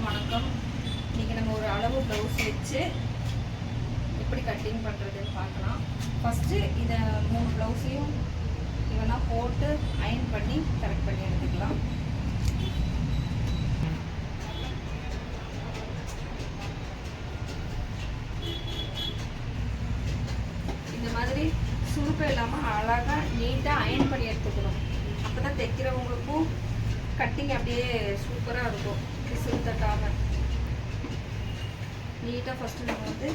எல்லாருக்கும் வணக்கம். இன்றைக்கி நம்ம ஒரு அளவு ப்ளவுஸ் வச்சு எப்படி கட்டிங் பண்ணுறதுன்னு பார்க்கலாம். ஃபஸ்ட்டு இதை மூணு ப்ளவுஸையும் இவனா போட்டு அயன் பண்ணி கரெக்ட் பண்ணி எடுத்துக்கலாம். இந்த மாதிரி சுருக்கம் இல்லாமல் அழகாக நீட்டாக அயன் பண்ணி எடுத்துக்கணும். அப்போ தான் தைக்கிறவங்களுக்கும் கட்டிங் அப்படியே சூப்பராக இருக்கும். பிசுறு தட்டாமல் நீட்டாக ஃபஸ்ட்டு நம்ம வந்து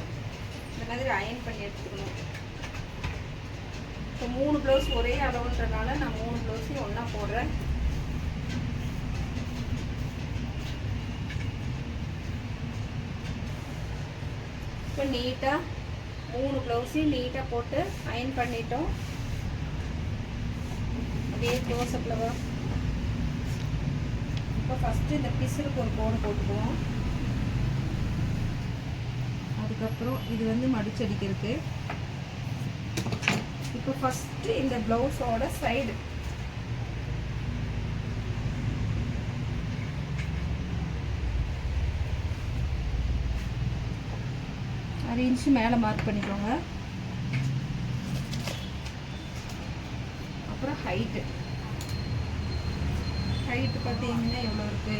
இந்த மாதிரி அயன் பண்ணி எடுத்துக்கணும். இப்போ மூணு ப்ளவுஸ் ஒரே அளவுன்றனால நான் மூணு ப்ளவுஸையும் ஒன்றா போடுறேன். இப்போ நீட்டாக மூணு ப்ளவுஸையும் நீட்டாக போட்டு அயன் பண்ணிட்டோம். அப்படியே க்ளோஸ் அப்ளவா இப்போ ஃபஸ்ட்டு இந்த பிசுருக்கு ஒரு கோடு போட்டுக்குவோம். அதுக்கப்புறம் இது வந்து மடிச்சடிக்கிறதுக்கு இப்போ ஃபஸ்ட்டு இந்த ப்ளவுஸோட சைடு அரை இன்ச்சு மேலே மார்க் பண்ணிக்கோங்க. அப்புறம் ஹைட்டு ஹைட்டு பார்த்தீங்கன்னா எவ்வளோ இருக்கு?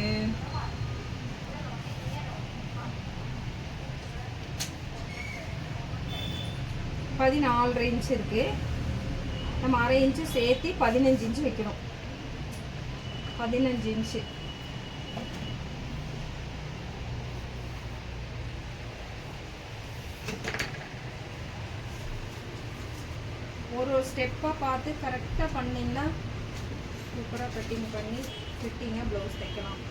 பதினாலரை இன்ச் இருக்கு. நம்ம அரை இன்ச்சு சேர்த்து பதினஞ்சு இன்ச்சு வைக்கிறோம். பதினஞ்சு இன்ச்சு ஒரு ஒரு ஸ்டெப்பாக பார்த்து கரெக்டாக பண்ணிங்கன்னா சூப்பராக கட்டிங் பண்ணி ஃபிட்டிங்காக ப்ளவுஸ் தைக்கலாம்.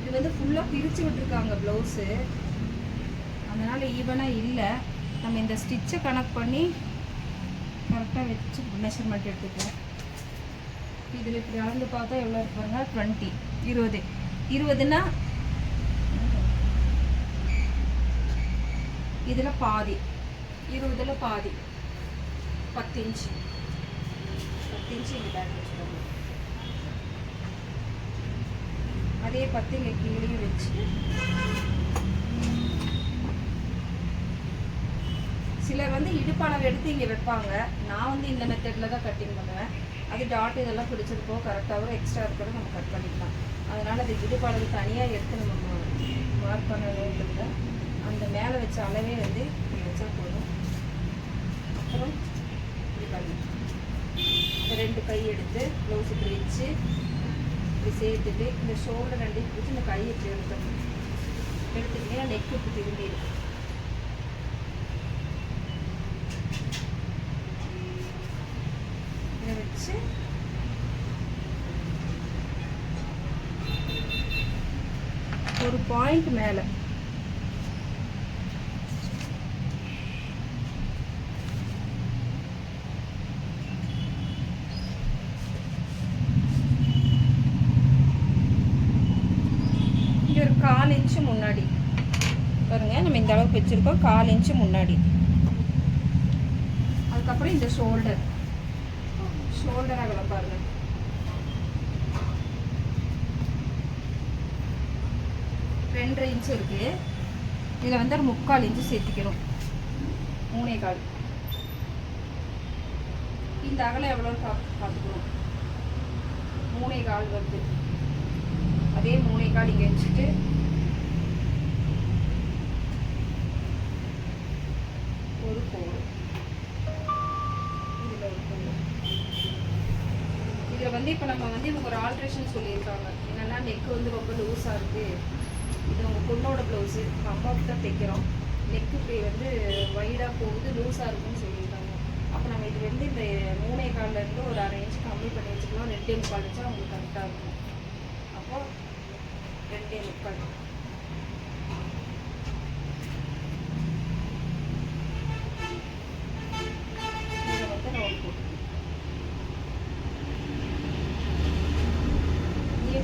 இது வந்து ஃபுல்லாக பிரித்து விட்டுருக்காங்க ப்ளவுஸு. அதனால் ஈவனாக இல்லை. நம்ம இந்த ஸ்டிச்சை கனெக்ட் பண்ணி கரெக்டாக வச்சு மெஷர்மெண்ட் எடுத்துக்கலாம். இதில் இப்படி அளந்து பார்த்தா எவ்வளோ இருப்பாங்க டுவெண்ட்டி இருபது. இருபதுன்னா இதில் பாதி. இருபதில் பாதி. பத்து இன்ச்சு. பத்து இன்ச்சு இங்கே பேக் வச்சுக்கோங்க. அதே பத்து இங்கே கீழேயும் வச்சு. சிலர் வந்து இடுப்பளவு எடுத்து இங்கே வைப்பாங்க. நான் வந்து இந்த மெத்தடில் தான் கட்டிங் பண்ணுவேன். அது டாட் இதெல்லாம் பிடிச்சிருக்கோ கரெக்டாகவும் எக்ஸ்ட்ரா இருக்கிறத நம்ம கட் பண்ணிக்கலாம். அதனால் அது இடுப்பளவு தனியாக எடுத்து நம்ம மார்க் பண்ணணுன்றது அந்த மேலே வச்ச அளவே வந்து இப்படி வச்சா போதும். அப்புறம் இப்படி பண்ணி. ரெண்டு கை எடுத்து ப்ளவுஸ் இப்படி வச்சு இப்படி சேர்த்துட்டு இந்த ஷோல்டர் ரெண்டு பிடிச்சி இந்த கையை இப்படி எடுத்துக்கிட்டே நெக் இப்படி திரும்பி இருக்கும் இதை வச்சு ஒரு பாயிண்ட் மேலே இங்க ஒரு கால் இன்ச்சு முன்னாடி. பாருங்க நம்ம இந்த அளவுக்கு வச்சுருக்கோம். கால் இன்ச்சு முன்னாடி. அதுக்கப்புறம் இந்த ஷோல்டர் ஷோல்டர் அகலம் பாருங்க. ரெண்டரை இன்ச்சு இருக்கு. இதில் வந்து ஒரு முக்கால் இன்ச்சு சேர்த்துக்கணும். மூணே கால். இந்த அகலம் எவ்வளோ பார்த்து பார்த்துக்கணும். மூணே கால் வருது. அதே மூணே கால் இங்கே வச்சுட்டு ஒரு கோடு இதில் ஒரு கோடு இதில் வந்து இவங்க ஒரு ஆல்ட்ரேஷன் சொல்லியிருக்காங்க. என்னென்னா நெக் வந்து ரொம்ப லூஸாக இருக்குது இது உங்கள் பொண்ணோட ப்ளவுஸு அம்மாவுக்கு தான் தைக்கிறோம். நெக்கு இப்படி வந்து வைடாக போகுது லூஸாக இருக்குன்னு சொல்லியிருக்காங்க. அப்போ நம்ம இது வந்து இந்த மூணே கால்லேருந்து ஒரு அரை இன்ச் கம்மி பண்ணி வச்சுக்கலாம். ரெண்டே முக்கால் வச்சா உங்களுக்கு கரெக்டாக இருக்கும். அப்போ ரெண்டே முக்கால்.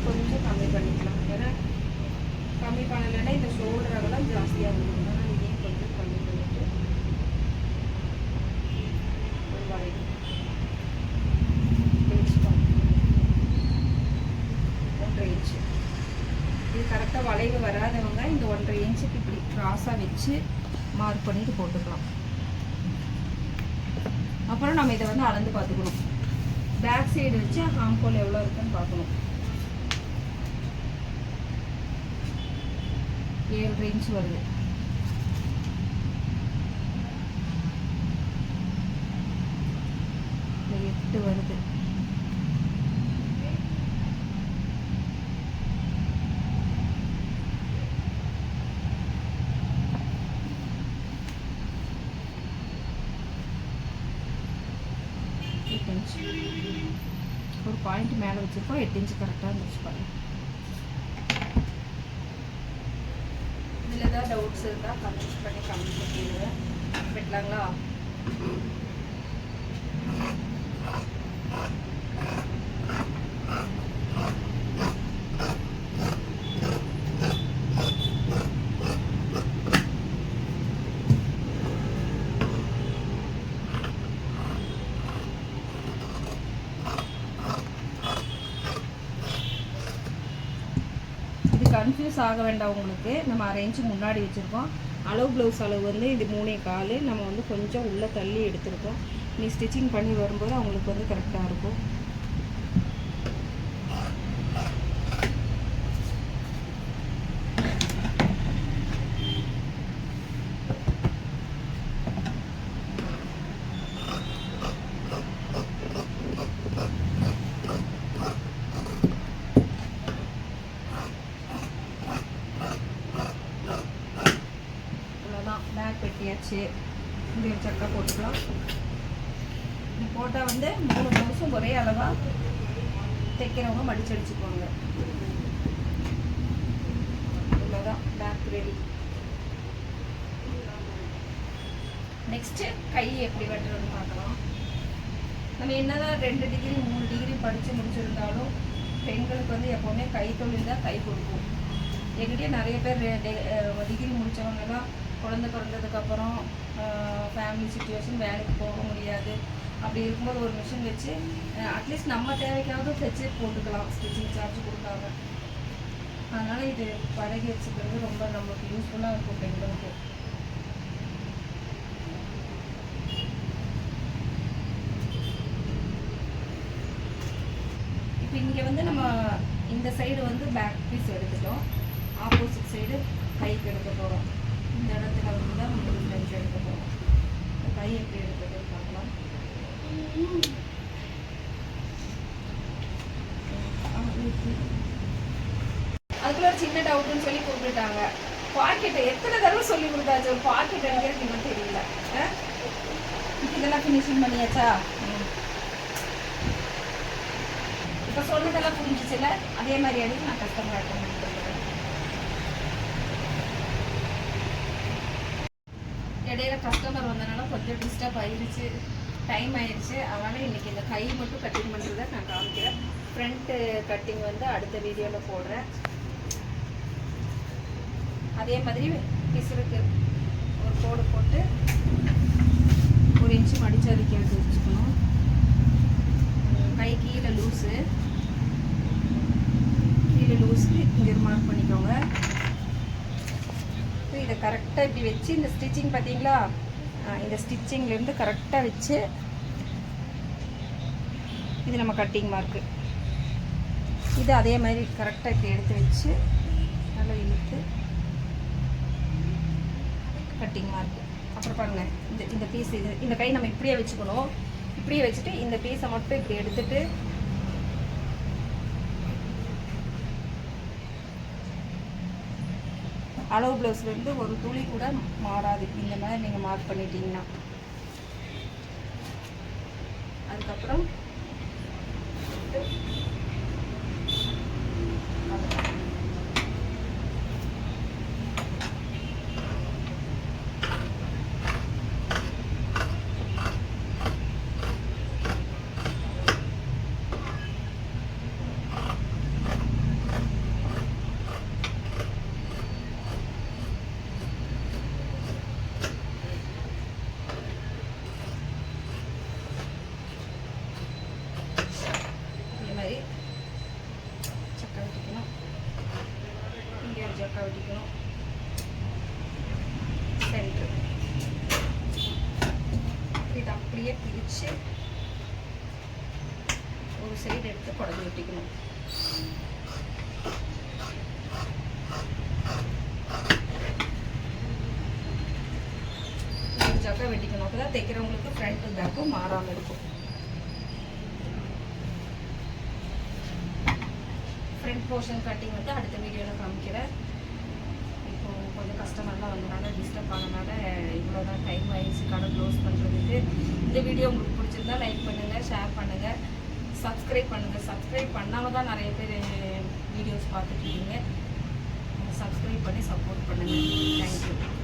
கொஞ்சம் கம்மி பண்ணிக்கலாம். ஏன்னா கம்மி பண்ணலைன்னா இந்த ஷோல்டர் அகலம் ஜாஸ்தியாக இருக்கும். அதனால் இதையும் கொஞ்சம் கம்மி பண்ணிட்டு வரைக்கும் ஒன்றரை இன்ச்சு இது கரெக்டாக வளைவு வராதவங்க இந்த ஒன்றரை இன்ச்சுக்கு இப்படி க்ராஸாக வச்சு மார்க் பண்ணிட்டு போட்டுக்கலாம். அப்புறம் நம்ம இதை வந்து அளந்து பார்த்துக்கணும். பேக் சைடு வச்சு ஹாம்கோல் எவ்வளோ இருக்குன்னு பார்க்கணும். ஏழு இன்ச் வருது. எட்டு வருது. இன்ச் ஒரு பாயிண்ட் மேலே வச்சுருக்கோம். எட்டு இன்ச்சு கரெக்டாக இருந்துச்சு பாருங்கள் இதில் ஏதாவது டவுட்ஸ் இருந்தால் கமெண்ட்ஸ் பண்ணி கமெண்ட் பண்ணிடுவேன் வெட்டலாங்களா இது கன்ஃபியூஸ் ஆக வேண்டாம் உங்களுக்கு. நம்ம அரேஞ்சு முன்னாடி வச்சுருக்கோம். அளவு ப்ளவுஸ் அளவு வந்து இது மூணே கால். நம்ம வந்து கொஞ்சம் உள்ளே தள்ளி எடுத்திருக்கோம். நீ ஸ்டிச்சிங் பண்ணி வரும்போது அவங்களுக்கு வந்து கரெக்டாக இருக்கும். ஆயிடுச்சு இந்த ஒரு சக்கா போட்டுக்கலாம். இது போட்டால் வந்து மூணு ப்ளவுஸும் ஒரே அளவாக தைக்கிறவங்க மடிச்சு அடிச்சுக்குவாங்க இவ்வளோதான் பேக் ரெடி நெக்ஸ்ட்டு கை எப்படி வெட்டுறதுன்னு பார்க்கலாம். நம்ம என்னதான் ரெண்டு டிகிரி மூணு டிகிரி படித்து முடிச்சிருந்தாலும் பெண்களுக்கு வந்து எப்போவுமே கைத்தொழில் தான் கை கொடுக்கும். எங்கிட்டே நிறைய பேர் டிகிரி முடித்தவங்கலாம் குழந்தை பிறந்ததுக்கப்புறம் ஃபேமிலி சுச்சுவேஷன் வேலைக்கு போக முடியாது. அப்படி இருக்கும்போது ஒரு மிஷின் வச்சு அட்லீஸ்ட் நம்ம தேவைக்காவது தைச்சு போட்டுக்கலாம். ஸ்டிச்சிங் சார்ஜ் கொடுக்காம. அதனால் இது பழகி வச்சுக்கிறது ரொம்ப நம்மளுக்கு யூஸ்ஃபுல்லாக இருக்கும் பெண்களுக்கு. இப்போ இங்கே வந்து நம்ம இந்த சைடு வந்து பேக் பீஸ் எடுத்துட்டோம். ஆப்போசிட் சைடு கைக்கு எடுக்க போகிறோம் இந்த இடத்துல வந்து தான் நம்ம ஃப்ரெண்ட்ஸ் எடுக்க போகிறோம் கை எப்படி எடுக்கிறதுன்னு பார்க்கலாம். அதுக்குள்ள ஒரு சின்ன டவுட்னு சொல்லி கூப்பிட்டுட்டாங்க. பாக்கெட்டை எத்தனை தடவை சொல்லி கொடுத்தாச்சு? ஒரு பாக்கெட் எடுக்கிறது இன்னும் தெரியல. இதெல்லாம் ஃபினிஷிங் பண்ணியாச்சா? ம். இப்போ சொன்னதெல்லாம் புரிஞ்சிச்சுல அதே மாதிரி எடுத்து நான் கஸ்டமர் அட்டன் பண்ணி இடையில கஸ்டமர் வந்தனால கொஞ்சம் டிஸ்டர்ப் ஆயிடுச்சு டைம் ஆயிடுச்சு அதனால் இன்றைக்கி இந்த கை மட்டும் கட்டிங் பண்ணுறதை நான் காமிக்கிறேன். ஃப்ரண்ட்டு கட்டிங் வந்து அடுத்த வீடியோவில் போடுறேன். அதே மாதிரி பிசுருக்கு ஒரு கோடு போட்டு ஒரு இன்ச்சு மடித்து அதுக்கு எடுத்து வச்சுக்கணும். கை கீழே லூஸு கீழே லூஸு இங்கே மார்க் பண்ணிக்கோங்க. இப்போ இதை கரெக்டாக இப்படி வச்சு இந்த ஸ்டிச்சிங் பார்த்தீங்களா? இந்த ஸ்டிச்சிங்லேருந்து கரெக்டாக வச்சு இது நம்ம கட்டிங் மார்க்கு இது அதே மாதிரி கரெக்டாக இப்படி எடுத்து வச்சு நல்லா இழுத்து கட்டிங் மார்க்கு அப்புறம் பாருங்க இந்த இந்த பீஸ் இது இந்த கை நம்ம இப்படியே வச்சுக்கணும். இப்படியே வச்சுட்டு இந்த பீஸை மட்டும் இப்படி எடுத்துகிட்டு அளவு ப்ளவுஸ்லேருந்து ஒரு துளி கூட மாறாது. இந்த மாதிரி நீங்கள் மார்க் பண்ணிட்டீங்கன்னா. அதுக்கப்புறம் இதே மாதிரி வச்சு ஒரு சைடு எடுத்து குடஞ்சி வெட்டிக்கணும். ஒரு வெட்டிக்கணும். அப்போ தான் தைக்கிறவங்களுக்கு ஃப்ரண்ட்டு பேக்கும் மாறாமல் இருக்கும். ஃப்ரண்ட் போர்ஷன் கட்டிங் வந்து அடுத்த வீடியோவில் காமிக்கிறேன். இப்போ கொஞ்சம் கஸ்டமர்லாம் வந்தனால டிஸ்டர்ப் ஆனனால இவ்வளோ தான் டைம் ஆயிடுச்சு. கடை க்ளோஸ் பண்ணுறதுக்கு இந்த வீடியோ உங்களுக்கு பிடிச்சிருந்தா லைக் பண்ணுங்கள் ஷேர் பண்ணுங்கள் சப்ஸ்கிரைப் பண்ணுங்கள் சப்ஸ்கிரைப் பண்ணாமல் தான் நிறைய பேர் வீடியோஸ் பார்த்துட்டு இருக்கீங்க. சப்ஸ்கிரைப் பண்ணி சப்போர்ட் பண்ணுங்கள் தேங்க்யூ